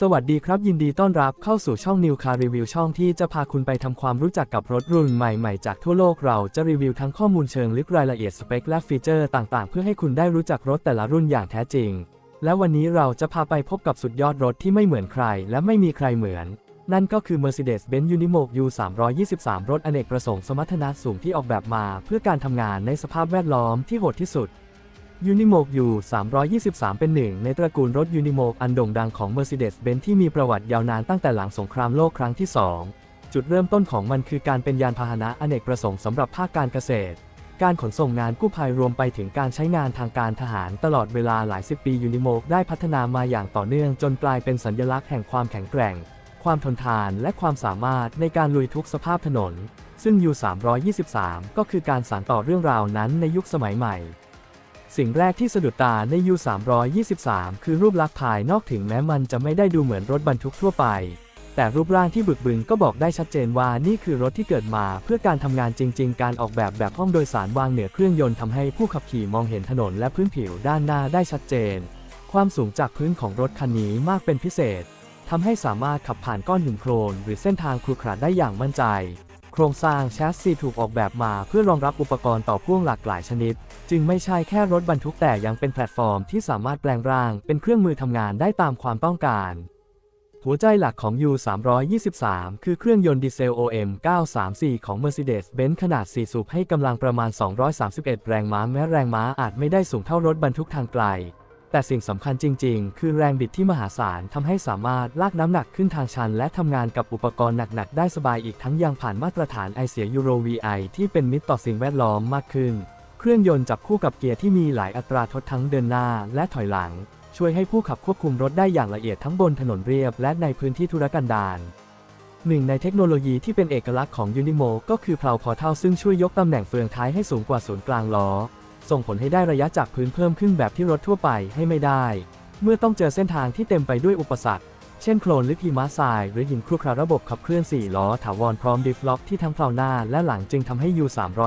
สวัสดีครับ ยินดีต้อนรับเข้าสู่ช่อง New Car Review ช่องที่จะพาคุณไปทำความรู้จักกับรถรุ่นใหม่ๆ จากทั่วโลกเราจะรีวิวทั้งข้อมูลเชิงลึกรายละเอียดสเปคและฟีเจอร์ต่างๆ เพื่อให้คุณได้รู้จักรถแต่ละรุ่นอย่างแท้จริง และวันนี้เราจะพาไปพบกับสุดยอดรถที่ไม่เหมือนใคร และไม่มีใครเหมือน นั่นก็คือ Mercedes-Benz Unimog U 323รถอเนกประสงค์สมรรถนะสูงที่ออกแบบมา เพื่อการทำงานในสภาพแวดล้อมที่โหดที่สุด Unimog U 323 เป็นหนึ่งในตระกูลรถ Unimog อันโด่งดังของ Mercedes-Benz ที่มีประวัติยาวนานตั้งแต่หลังสงครามโลกครั้งที่ 2 จุดเริ่มต้นของมันคือการเป็นยานพาหนะอเนกประสงค์สำหรับภาคการเกษตร การขนส่งงานกู้ภัยรวมไปถึงการใช้งานทางการทหารตลอดเวลาหลายสิบปี Unimog ได้พัฒนามาอย่างต่อเนื่องจนกลายเป็นสัญลักษณ์แห่งความแข็งแกร่ง ความทนทานและความสามารถในการลุยทุกสภาพถนน ซึ่ง U 323 ก็คือการสานต่อเรื่องราวนั้นในยุคสมัยใหม่ สิ่งแรกที่สะดุดตาใน U 323 คือรูปลักษณ์ภายนอกถึงแม้มันจะไม่ได้ดูเหมือนรถบรรทุกทั่วไป แต่รูปร่างที่บึกบึนก็บอกได้ชัดเจนว่านี่คือรถที่เกิดมาเพื่อการทำงานจริง ๆ การออกแบบแบบห้องโดยสารวางเหนือเครื่องยนต์ทำให้ผู้ขับขี่มองเห็นถนนและพื้นผิวด้านหน้าได้ชัดเจน ความสูงจากพื้นของรถคันนี้มากเป็นพิเศษทำให้สามารถขับผ่านก้อนหินโคลนหรือเส้นทางครุขระได้อย่างมั่นใจ ครงสร้างแชสซีถูกออกแบบมาเพื่อรองรับอุปกรณ์ต่อพ่วงหลากหลายชนิด จึงไม่ใช่แค่รถบรรทุกแต่ยังเป็นแพลตฟอร์มที่สามารถแปลงร่างเป็นเครื่องมือทำงานได้ตามความต้องการ หัวใจหลักของ U 323 คือเครื่องยนต์ดีเซล OM 934 ของ Mercedes-Benz ขนาด 4 สูบให้กำลังประมาณ 231 แรงม้าแม้แรงม้าอาจไม่ได้สูงเท่ารถบรรทุกทางไกล แต่สิ่งสำคัญจริง ๆ คือแรงบิดที่มหาศาลทำให้สามารถลากน้ำหนักขึ้นทางชัน และทำงานกับอุปกรณ์หนัก ๆ ได้สบายอีกทั้งยังผ่านมาตรฐานไอเสียยูโร VI ที่เป็นมิตรต่อสิ่งแวดล้อมมากขึ้น เครื่องยนต์จับคู่กับเกียร์ที่มีหลายอัตราทดทั้งเดินหน้าและถอยหลัง ช่วยให้ผู้ขับควบคุมรถได้อย่างละเอียดทั้งบนถนนเรียบ และในพื้นที่ธุรกันดารหนึ่งในเทคโนโลยีที่เป็นเอกลักษณ์ของ Unimo ก็คือเพลาพอเท่าซึ่งช่วยยกตำแหน่งเฟืองท้ายให้สูงกว่าศูนย์กลางล้อ ส่งผลให้ได้ระยะจากพื้นเพิ่มขึ้นแบบที่รถทั่วไปให้ไม่ได้ เมื่อต้องเจอเส้นทางที่เต็มไปด้วยอุปสรรค เช่นโคลนหรือหิมะทราย หรือหินครุขระระบบขับเคลื่อน 4 ล้อถาวรพร้อมดิฟล็อกที่ทั้งเพลาหน้าและหลังจึงทำให้ U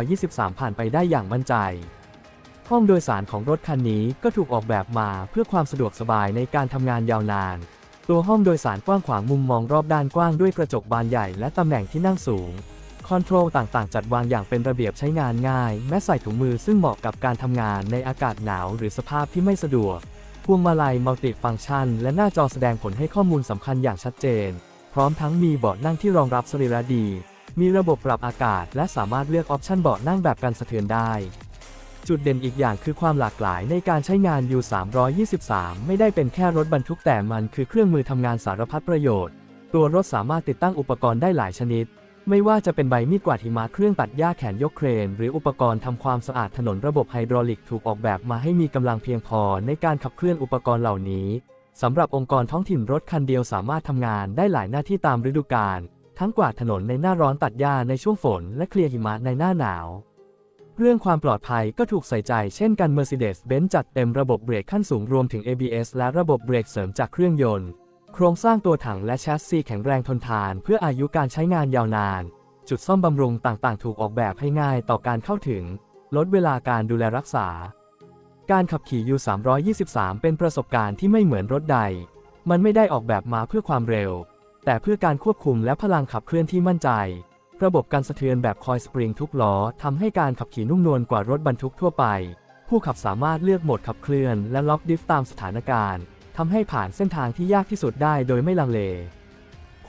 323 ผ่านไปได้อย่างมั่นใจ ห้องโดยสารของรถคันนี้ก็ถูกออกแบบมาเพื่อความสะดวกสบายในการทำงานยาวนาน ตัวห้องโดยสารกว้างขวางมุมมองรอบด้านกว้างด้วยกระจกบานใหญ่และตำแหน่งที่นั่งสูง คอนโทรลต่างๆ จัดวางอย่างเป็นระเบียบใช้งานง่าย แม้ใส่ถุงมือซึ่งเหมาะกับการทำงานในอากาศหนาวหรือสภาพที่ไม่สะดวก พวงมาลัยมัลติฟังก์ชัน และหน้าจอแสดงผลให้ข้อมูลสำคัญอย่างชัดเจน พร้อมทั้งมีเบาะนั่งที่รองรับสรีระดี มีระบบปรับอากาศ และสามารถเลือกออปชันเบาะนั่งแบบกันสะเทือนได้จุดเด่นอีกอย่างคือความหลากหลายในการใช้งาน U 323 ไม่ได้เป็นแค่รถบรรทุกแต่มันคือเครื่องมือทำงานสารพัดประโยชน์ ตัวรถสามารถติดตั้งอุปกรณ์ได้หลายชนิด ไม่ว่าจะเป็นใบมีดกวาดหิมะเครื่องตัดหญ้าแขนยกเครน หรืออุปกรณ์ทำความสะอาดถนนระบบไฮดรอลิกถูกออกแบบมาให้มีกำลังเพียงพอในการขับเคลื่อนอุปกรณ์เหล่านี้สำหรับองค์กรท้องถิ่นรถคันเดียวสามารถทำงานได้หลายหน้าที่ตามฤดูกาลทั้งกวาดถนนในหน้าร้อนตัดหญ้าในช่วงฝน และเคลียร์หิมะในหน้าหนาว เรื่องความปลอดภัยก็ถูกใส่ใจเช่นกัน Mercedes-Benz จัดเต็มระบบเบรกขั้นสูงรวมถึง ABS และระบบเบรกเสริมจากเครื่องยนต์ ครงสร้างตัวถังและแชสซีแข็งแรงทนทานเพื่ออายุการใช้งานยาวนาน จุดซ่อมบำรุงต่างๆ ถูกออกแบบให้ง่ายต่อการเข้าถึง ลดเวลาการดูแลรักษา การขับขี่ U 323 เป็นประสบการณ์ที่ไม่เหมือนรถใด มันไม่ได้ออกแบบมาเพื่อความเร็ว แต่เพื่อการควบคุมและพลังขับเคลื่อนที่มั่นใจ ระบบการสะเทือนแบบคอยสปริงทุกล้อทำให้การขับขี่นุ่มนวลกว่ารถบรรทุกทั่วไป ผู้ขับสามารถเลือกโหมดขับเคลื่อนและล็อกดิฟตามสถานการณ์ ทำให้ผ่านเส้นทางที่ยากที่สุดได้โดยไม่ลังเล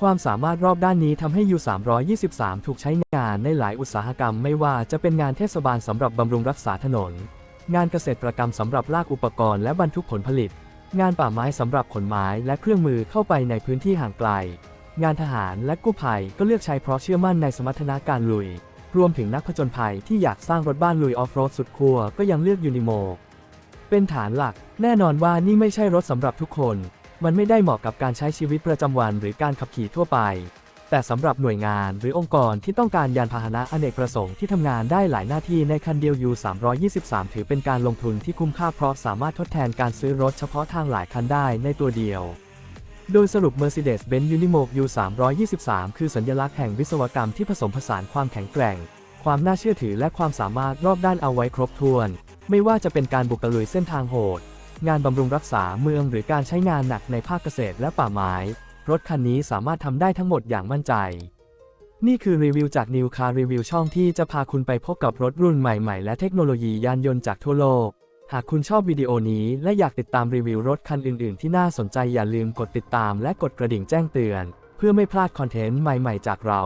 ความสามารถรอบด้านนี้ทำให้ U 323 ถูกใช้งานในหลายอุตสาหกรรมไม่ว่าจะเป็นงานเทศบาลสำหรับบำรุงรักษาถนน งานเกษตรกรรมสำหรับลากอุปกรณ์และบรรทุกผลผลิต งานป่าไม้สำหรับขนไม้และเครื่องมือเข้าไปในพื้นที่ห่างไกล งานทหารและกู้ภัยก็เลือกใช้เพราะเชื่อมั่นในสมรรถนะการลุย รวมถึงนักผจญภัยที่อยากสร้างรถบ้านลุยออฟโรดสุดขั้วก็ยังเลือกยูนิโมเป็นฐานหลัก แน่นอนว่านี่ไม่ใช่รถสำหรับทุกคน มันไม่ได้เหมาะกับการใช้ชีวิตประจำวันหรือการขับขี่ทั่วไป แต่สำหรับหน่วยงานหรือองค์กรที่ต้องการยานพาหนะอเนกประสงค์ที่ทำงานได้หลายหน้าที่ในคันเดียว U 323 ถือเป็นการลงทุนที่คุ้มค่าเพราะสามารถทดแทนการซื้อรถเฉพาะทางหลายคันได้ในตัวเดียวโดยสรุป Mercedes-Benz Unimog U 323 คือสัญลักษณ์แห่งวิศวกรรมที่ผสมผสานความแข็งแกร่ง ความน่าเชื่อถือและความสามารถรอบด้านเอาไว้ครบถ้วน ไม่ว่าจะเป็นการบุกตะลุยเส้นทางโหด งานบำรุงรักษาเมืองหรือการใช้งานหนักในภาคเกษตรและป่าไม้ รถคันนี้สามารถทำได้ทั้งหมดอย่างมั่นใจ นี่คือรีวิวจาก New Car Review ช่องที่จะพาคุณไปพบกับรถรุ่นใหม่ๆ และเทคโนโลยียานยนต์จากทั่วโลก หากคุณชอบวิดีโอนี้และอยากติดตามรีวิวรถคันอื่น ๆ ที่น่าสนใจอย่าลืมกดติดตามและกดกระดิ่งแจ้งเตือน เพื่อไม่พลาดคอนเทนต์ใหม่ ๆ จากเรา